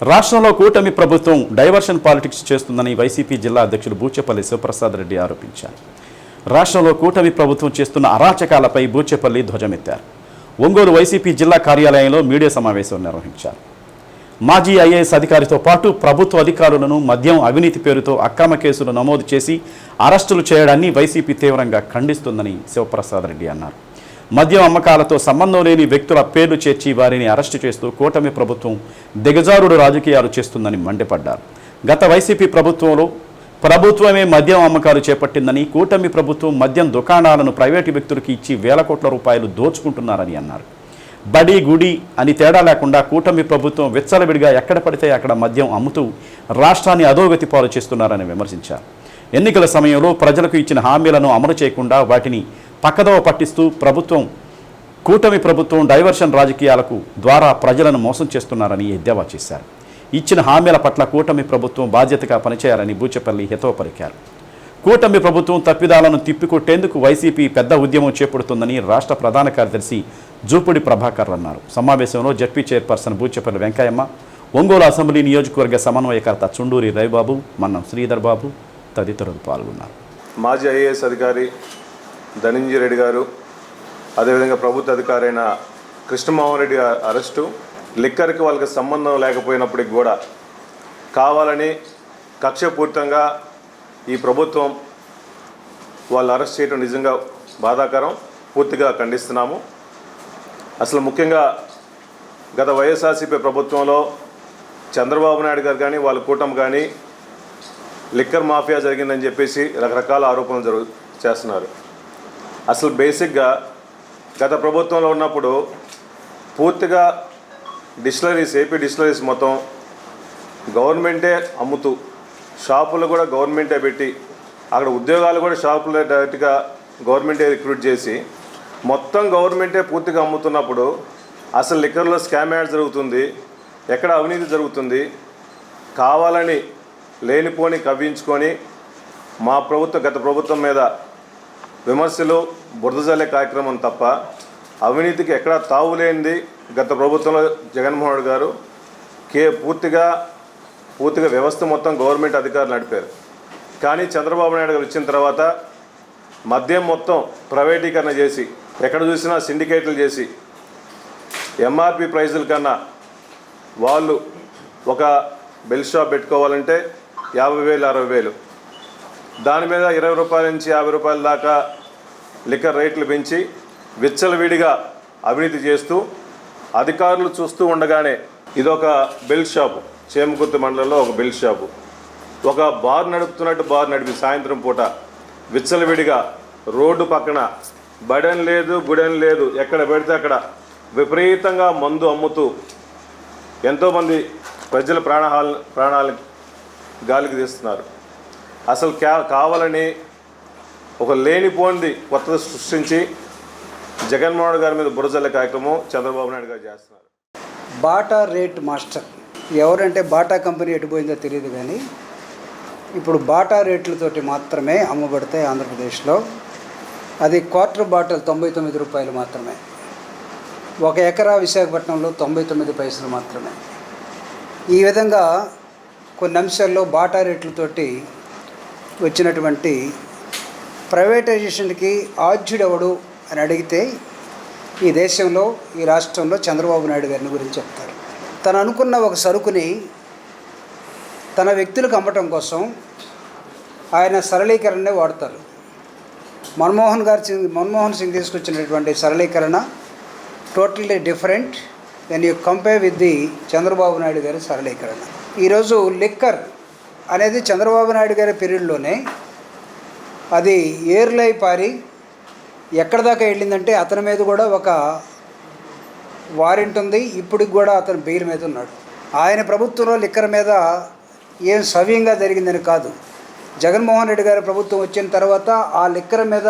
రాష్ట్రంలో కూటమి ప్రభుత్వం డైవర్షన్ పాలిటిక్స్ చేస్తుందని వైసీపీ జిల్లా అధ్యక్షుడు బూచేపల్లి శివప్రసాద్ రెడ్డి ఆరోపించారు. రాష్ట్రంలో కూటమి ప్రభుత్వం చేస్తున్న అరాచకాలపై బూచేపల్లి ధ్వజమెత్తారు. ఒంగోలు వైసీపీ జిల్లా కార్యాలయంలో మీడియా సమావేశం నిర్వహించారు. మాజీ ఐఏఎస్ అధికారితో పాటు ప్రభుత్వ అధికారులను మద్యం అవినీతి పేరుతో అక్రమ కేసులు నమోదు చేసి అరెస్టులు చేయడాన్ని వైసీపీ తీవ్రంగా ఖండిస్తుందని శివప్రసాద్ రెడ్డి అన్నారు. మద్యం అమ్మకాలతో సంబంధం లేని వ్యక్తుల పేర్లు చేర్చి వారిని అరెస్టు చేస్తూ కూటమి ప్రభుత్వం దిగజారుడు రాజకీయాలు చేస్తుందని మండిపడ్డారు. గత వైసీపీ ప్రభుత్వంలో ప్రభుత్వమే మద్యం అమ్మకాలు చేపట్టిందని కూటమి ప్రభుత్వం మద్యం దుకాణాలను ప్రైవేటు వ్యక్తులకు ఇచ్చి వేల కోట్ల రూపాయలు దోచుకుంటున్నారని అన్నారు. బడి గుడి అని తేడా లేకుండా కూటమి ప్రభుత్వం విచ్చలవిడిగా ఎక్కడ పడితే అక్కడ మద్యం అమ్ముతూ రాష్ట్రాన్ని అధోగతి పాలు చేస్తున్నారని విమర్శించారు. ఎన్నికల సమయంలో ప్రజలకు ఇచ్చిన హామీలను అమలు చేయకుండా వాటిని పక్కదోవ పట్టిస్తూ ప్రభుత్వం కూటమి ప్రభుత్వం డైవర్షన్ రాజకీయాలకు ద్వారా ప్రజలను మోసం చేస్తున్నారని ఎద్దేవా చేశారు. ఇచ్చిన హామీల పట్ల కూటమి ప్రభుత్వం బాధ్యతగా పనిచేయాలని బూచపల్లి హితవపరికారు కూటమి ప్రభుత్వం తప్పిదాలను తిప్పికొట్టేందుకు వైసీపీ పెద్ద ఉద్యమం చేపడుతుందని రాష్ట్ర ప్రధాన కార్యదర్శి జూపుడి ప్రభాకర్ అన్నారు. సమావేశంలో ZP chairperson Buchapalli Venkayamma Ongole assembly నియోజకవర్గ సమన్వయకర్త చుండూరి రవిబాబు మన్నం శ్రీధర్ బాబు తదితరులు పాల్గొన్నారు. మాజీ ఐఏఎస్ అధికారి ధనంజయ రెడ్డి గారు అదేవిధంగా ప్రభుత్వ అధికారైన కృష్ణమోహన్ రెడ్డి గారి అరెస్టు లిక్కర్కి వాళ్ళకి సంబంధం లేకపోయినప్పటికి కూడా కావాలని కక్షపూరితంగా ఈ ప్రభుత్వం వాళ్ళు అరెస్ట్ చేయడం నిజంగా బాధాకరం. పూర్తిగా ఖండిస్తున్నాము. అసలు ముఖ్యంగా గత వైఎస్ఆర్సీపీ ప్రభుత్వంలో చంద్రబాబు నాయుడు గారు కానీ వాళ్ళ కూటమి కానీ లిక్కర్ మాఫియా జరిగిందని చెప్పేసి రకరకాల ఆరోపణలు జరుగు చేస్తున్నారు. అసలు బేసిక్గా గత ప్రభుత్వంలో ఉన్నప్పుడు పూర్తిగా డిస్టిలరీస్ ఏపీ డిస్టిలరీస్ మొత్తం గవర్నమెంటే అమ్ముతూ షాపులు కూడా గవర్నమెంటే పెట్టి అక్కడ ఉద్యోగాలు కూడా షాపులే డైరెక్ట్గా గవర్నమెంటే రిక్రూట్ చేసి మొత్తం గవర్నమెంటే పూర్తిగా అమ్ముతున్నప్పుడు అసలు లిక్కర్లో స్కామ్ యాడ్ జరుగుతుంది ఎక్కడ అవినీతి జరుగుతుంది కావాలని లేనిపోని కవ్వించుకొని మా ప్రభుత్వం గత ప్రభుత్వం మీద విమర్శలు బురదజల్లే కార్యక్రమం తప్ప అవినీతికి ఎక్కడా తావు లేనిది గత ప్రభుత్వంలో జగన్మోహన్ రెడ్డి గారు కే పూర్తిగా పూర్తిగా వ్యవస్థ మొత్తం గవర్నమెంట్ అధికారులు నడిపారు. కానీ చంద్రబాబు నాయుడు గారు వచ్చిన తర్వాత మద్యం మొత్తం ప్రైవేటీకరణ చేసి ఎక్కడ చూసినా సిండికేట్లు చేసి ఎంఆర్పి ప్రైజుల కన్నా వాళ్ళు ఒక బెల్ షాప్ పెట్టుకోవాలంటే యాభై వేలు అరవై వేలు. దాని మీద ఇరవై రూపాయల నుంచి యాభై రూపాయల దాకా లిక్కర్ రేట్లు పెంచి విచ్చలవిడిగా అవినీతి చేస్తూ అధికారులు చూస్తూ ఉండగానే ఇదొక బెల్ షాపు చేమకుర్తి మండలంలో ఒక బెల్ షాపు. ఒక బార్ నడుపుతున్నట్టు బార్ నడిపి సాయంత్రం పూట విచ్చలవిడిగా రోడ్డు పక్కన బడన్ లేదు గుడెన్ లేదు ఎక్కడ పెడితే అక్కడ విపరీతంగా మందు అమ్ముతూ ఎంతోమంది ప్రజల ప్రాణహాల ప్రాణాలు గాలికి తీస్తున్నారు. అసలు క్యా కావాలని ఒక లేనిపోనిది కొత్తది సృష్టించి జగన్మోహన్ గారి మీద బురజల్లే కార్యక్రమం చంద్రబాబు నాయుడు గారు చేస్తున్నారు. బాటా రేట్ మాస్టర్ ఎవరంటే బాటా కంపెనీ ఎటుపోయిందో తెలియదు కానీ ఇప్పుడు బాటా రేట్లతోటి మాత్రమే అమ్మబడతాయి ఆంధ్రప్రదేశ్లో. అది క్వార్టర్ బాటిల్ తొంభై తొమ్మిది రూపాయలు మాత్రమే. ఒక ఎకరా విశాఖపట్నంలో తొంభై తొమ్మిది పైసలు మాత్రమే. ఈ విధంగా కొన్ని అంశాల్లో బాటా రేట్లతోటి వచ్చినటువంటి ప్రైవేటైజేషన్కి ఆద్యుడెవడు అని అడిగితే ఈ దేశంలో ఈ రాష్ట్రంలో చంద్రబాబు నాయుడు గారిని గురించి చెప్తారు. తను అనుకున్న ఒక సరుకుని తన వ్యక్తులకు అమ్మటం కోసం ఆయన సరళీకరణనే వాడతారు. మన్మోహన్ గారు మన్మోహన్ సింగ్ తీసుకొచ్చినటువంటి సరళీకరణ totally different. Then you compare with the Chandrababu Naidu గారి సరళీకరణ. ఈరోజు లిక్కర్ అనేది చంద్రబాబు నాయుడు గారి పీరియడ్లోనే అది ఏర్లై పారి ఎక్కడ దాకా వెళ్ళిందంటే అతని మీద కూడా ఒక వారెంట్ ఉంది. ఇప్పటికి కూడా అతను బెయిల్ మీద ఉన్నాడు. ఆయన ప్రభుత్వంలో లిక్కర్ మీద ఏం సవ్యంగా జరిగిందని కాదు. జగన్మోహన్ రెడ్డి గారి ప్రభుత్వం వచ్చిన తర్వాత ఆ లిక్కర్ మీద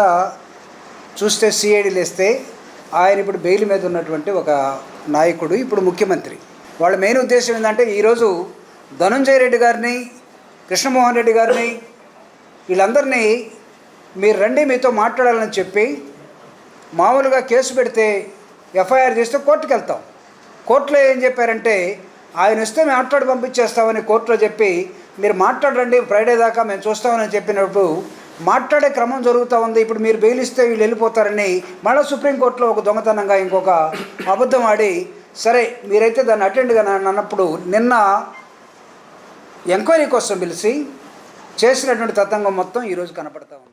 చూస్తే సిఐడి లేస్తే ఆయన ఇప్పుడు బెయిల్ మీద ఉన్నటువంటి ఒక నాయకుడు ఇప్పుడు ముఖ్యమంత్రి. వాళ్ళ మెయిన్ ఉద్దేశం ఏంటంటే ఈరోజు ధనుంజయ రెడ్డి గారిని కృష్ణమోహన్ రెడ్డి గారిని వీళ్ళందరినీ మీరు రండి మీతో మాట్లాడాలని చెప్పి మామూలుగా కేసు పెడితే ఎఫ్ఐఆర్ చేస్తే కోర్టుకు వెళ్తాం. కోర్టులో ఏం చెప్పారంటే ఆయన వస్తే మేము మాట్లాడి పంపించేస్తామని కోర్టులో చెప్పి మీరు మాట్లాడండి ఫ్రైడే దాకా మేము చూస్తామని చెప్పినప్పుడు మాట్లాడే క్రమం జరుగుతూ ఉంది. ఇప్పుడు మీరు బెయిల్ ఇస్తే వీళ్ళు వెళ్ళిపోతారని మళ్ళీ సుప్రీంకోర్టులో ఒక దొంగతనంగా ఇంకొక అబద్ధం ఆడి సరే మీరైతే దాన్ని అటెండ్గా అన్నప్పుడు నిన్న ఎంక్వైరీ కోసం పిలిచి చేసినటువంటి తతంగం మొత్తం ఈరోజు కనపడతా ఉంది.